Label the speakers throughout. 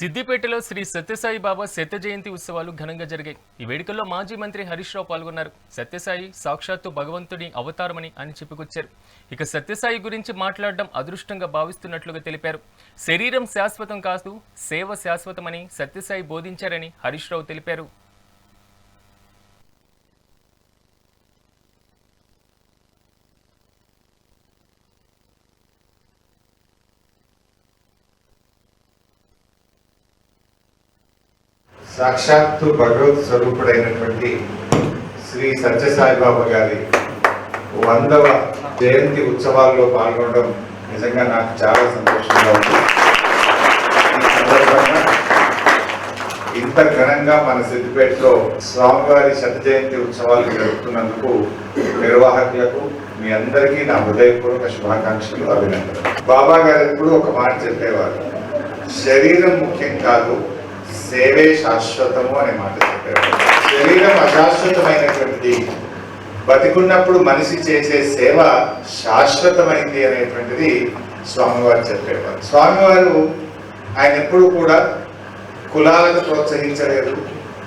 Speaker 1: సిద్దిపేటలో శ్రీ సత్యసాయి బాబా శత జయంతి ఉత్సవాలు ఘనంగా జరిగాయి. ఈ వేడుకల్లో మాజీ మంత్రి హరీష్ రావు పాల్గొన్నారు. సత్యసాయి సాక్షాత్తు భగవంతుడి అవతారమని అని చెప్పుకొచ్చారు. ఇక సత్యసాయి గురించి మాట్లాడడం అదృష్టంగా భావిస్తున్నట్లుగా తెలిపారు. శరీరం శాశ్వతం కాదు సేవ శాశ్వతమని సత్యసాయి బోధించారని హరీష్ రావు తెలిపారు.
Speaker 2: సాక్షాత్తు భగవత్ స్వరూపుడైనటువంటి శ్రీ సత్యసాయిబాబా గారి వందవ జయంతి ఉత్సవాల్లో పాల్గొనడం నిజంగా నాకు చాలా సంతోషంగా ఉంది. ఇంత ఘనంగా మన సిద్దిపేటలో స్వామివారి శత జయంతి ఉత్సవాలు జరుపుతున్నందుకు నిర్వాహకులకు మీ అందరికీ నా హృదయపూర్వక శుభాకాంక్షలు అభినందనలు. బాబా గారు ఎప్పుడు ఒక మాట చెప్పేవారు శరీరం ముఖ్యం కాదు సేవే శాశ్వతము అనే మాట చెప్పారు. శరీరం అశాశ్వతమైనటువంటిది. బతికున్నప్పుడు మనిషి చేసే సేవ శాశ్వతమైంది అనేటువంటిది స్వామివారు చెప్పేవారు. స్వామివారు ఆయన ఎప్పుడు కూడా కులాలను ప్రోత్సహించలేదు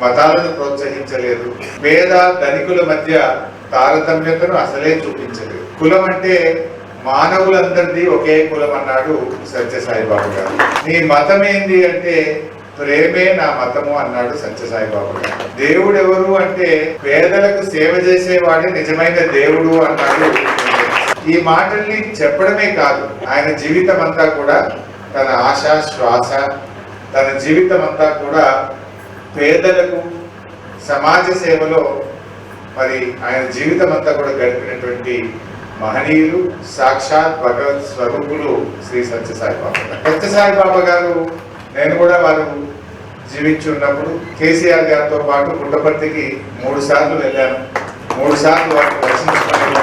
Speaker 2: మతాలను ప్రోత్సహించలేదు పేద ధనికుల మధ్య తారతమ్యతను అసలే చూపించలేదు. కులం అంటే మానవులందరిది ఒకే కులం అన్నాడు సత్యసాయిబాబు గారు. నీ మతం ఏంది అంటే ప్రేమే నా మతము అన్నాడు సత్యసాయిబాబు. దేవుడు ఎవరు అంటే పేదలకు సేవ చేసేవాడే నిజమైన దేవుడు అన్నాడు. ఈ మాటల్ని చెప్పడమే కాదు ఆయన జీవితం అంతా కూడా తన ఆశ శ్వాస తన జీవితం అంతా కూడా పేదలకు సమాజ సేవలో మరి ఆయన జీవితం అంతా కూడా గడిపినటువంటి మహనీయులు సాక్షాత్ భగవత్ స్వరూపులు శ్రీ సత్యసాయి బాబా సత్యసాయి బాబా గారు నేను కూడా వారు జీవించి ఉన్నప్పుడు కేసీఆర్ గారితో పాటు పుట్టపర్తికి మూడు సార్లు వెళ్ళాను. మూడు సార్లు వారిని దర్శించుకునే